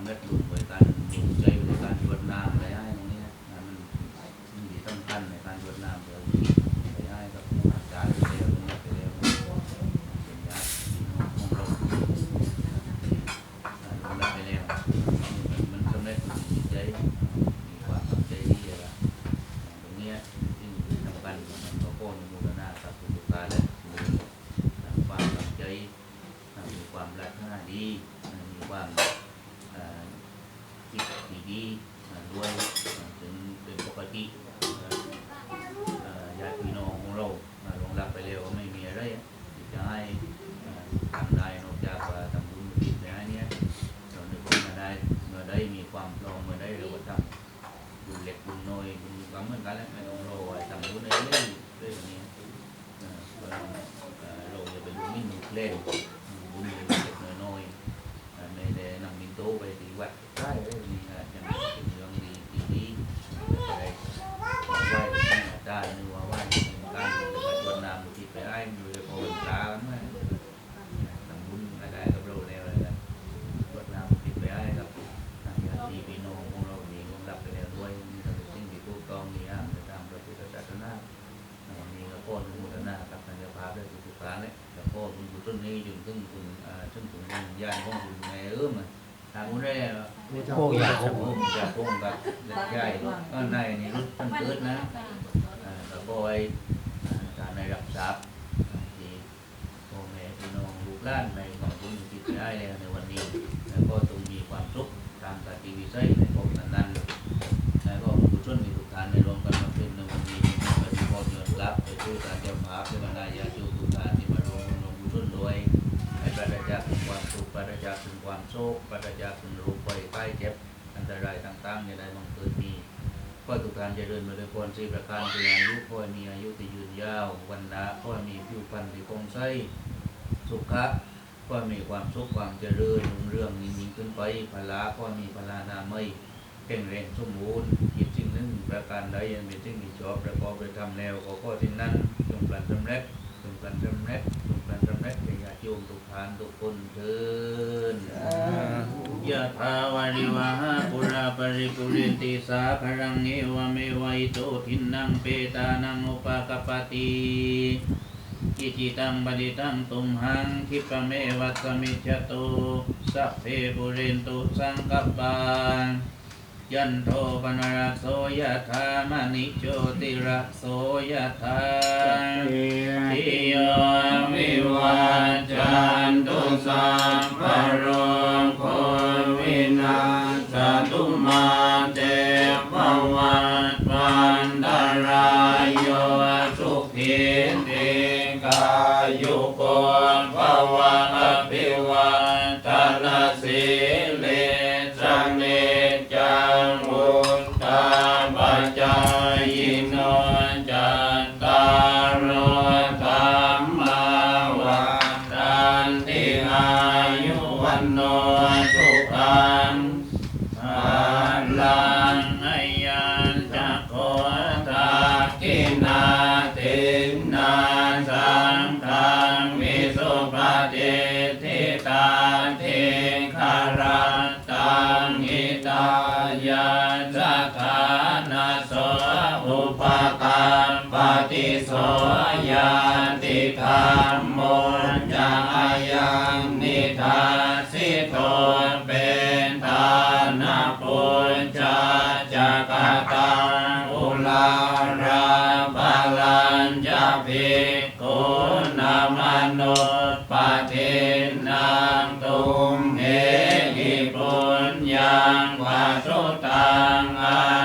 ำเร็จรูปโดยการดูใจโดยการหยดน้ำอะไรให้ตรงนี้นะมันมันมีสำคัญในการหยดน้ำเดี๋ยวไปให้กับอาจารย์ไปเร็วเนี่ยไปเร็วเป็นญาติพี่น้องของเราเราได้ไปแล้วมันสำเร็จจิตใจมีความตั้งใจที่จะตรงเนี้ยที่สำคัญมันก็โค่นมูลนากับสุขภาพและความตั้งใจ มีความรักหน้าดีมีความเอ่อคิดที่ดี วยถึงเป็นปกติญาติพี่น้องของเราลงรับไปแล้วก็ไม่มีอะไรที่จะให้ทำได้นอกจากว่าทำบุญอุทิศไปให้เนี่ยเรานึกว่ามาได้เมื่อได้มีความพร้อมเมื่อได้เราก็ทำบุญเล็กบุญน้อยบุญก็เหมือนกันแหล้วไม่ต้องรอไว้ทำบุญได้เรื่อยๆเรื่อยๆแบบนี้เราจะไปดูนิ่งดูเล่น ญ่ก็ในนี่รุ่นต้นเกิดนะอ่ากระโปรงการในรับทรัพย์ที่พ่อแม่พี่น้องลูกหลานในของคุณที่ได้แล้วในวันนี้แล้วก็ต้องมีความสุขตามกติวิสัยในภพนั้นๆแล้วก็ผู้ชนมีทุกท่านในรวมกันมาเป็นในวันนี้ปฏิบัติยอดรับไปช่วยการเจ้าภาพในบรรดาญาติ จากถึงคปราศจากถึงโรคภัยไข้เจ็บ อันตรายต่างๆในใดบังเกิดมีก็ทุกท่านจะเดินมาด้วยพรสีประการคืออายุขอมีอายุที่ยืนยาววันนะขอมีผิวพรรณที่คงใสสุขะก็มีความสุขความเจริญรุ่งเรื่องยิ่งๆขึ้นไปพละก็มีพลานามัยแข็งแรงสมบูรณ์คิดสิ่งหนึ่งประการใดยังเป็นสิ่งที่ชอบประกอบไปทำแล้วก็ข้อสิ่นั้นจงปลันสำเร็จ จงปลันสำเร็จจงปลันสำเร็จแก่ญาติโยมทุกท่านทุกคนเถินยะถาวาริวหาปุราปริปุเรนติสาคารังเอวเมวัยโตทินังเปตานังอุปกปปติกิจิตังปฏิตังตุมหังคิปะเมวัสสมิจจโตสัพเพปุเรนตุสังกปปา ยันโทปนรสโสยธามณิโชติระโสยธาทิโยวิวัจจันตุสัพพะโรโควินาศตุมาเตภวัตวันตรายโยสุขินติกายุโกภ ตาเทคารตังหิตายาสัทธานาโสอุปการปฏิโสยาติธรรมโมจะอายังนิทาสิโตเป็นทานาปุญจจักตังอุลาราบาลัญจะภิกขุนามนุปปฏิน ตุมเหหิปุญญังวาสุตังอา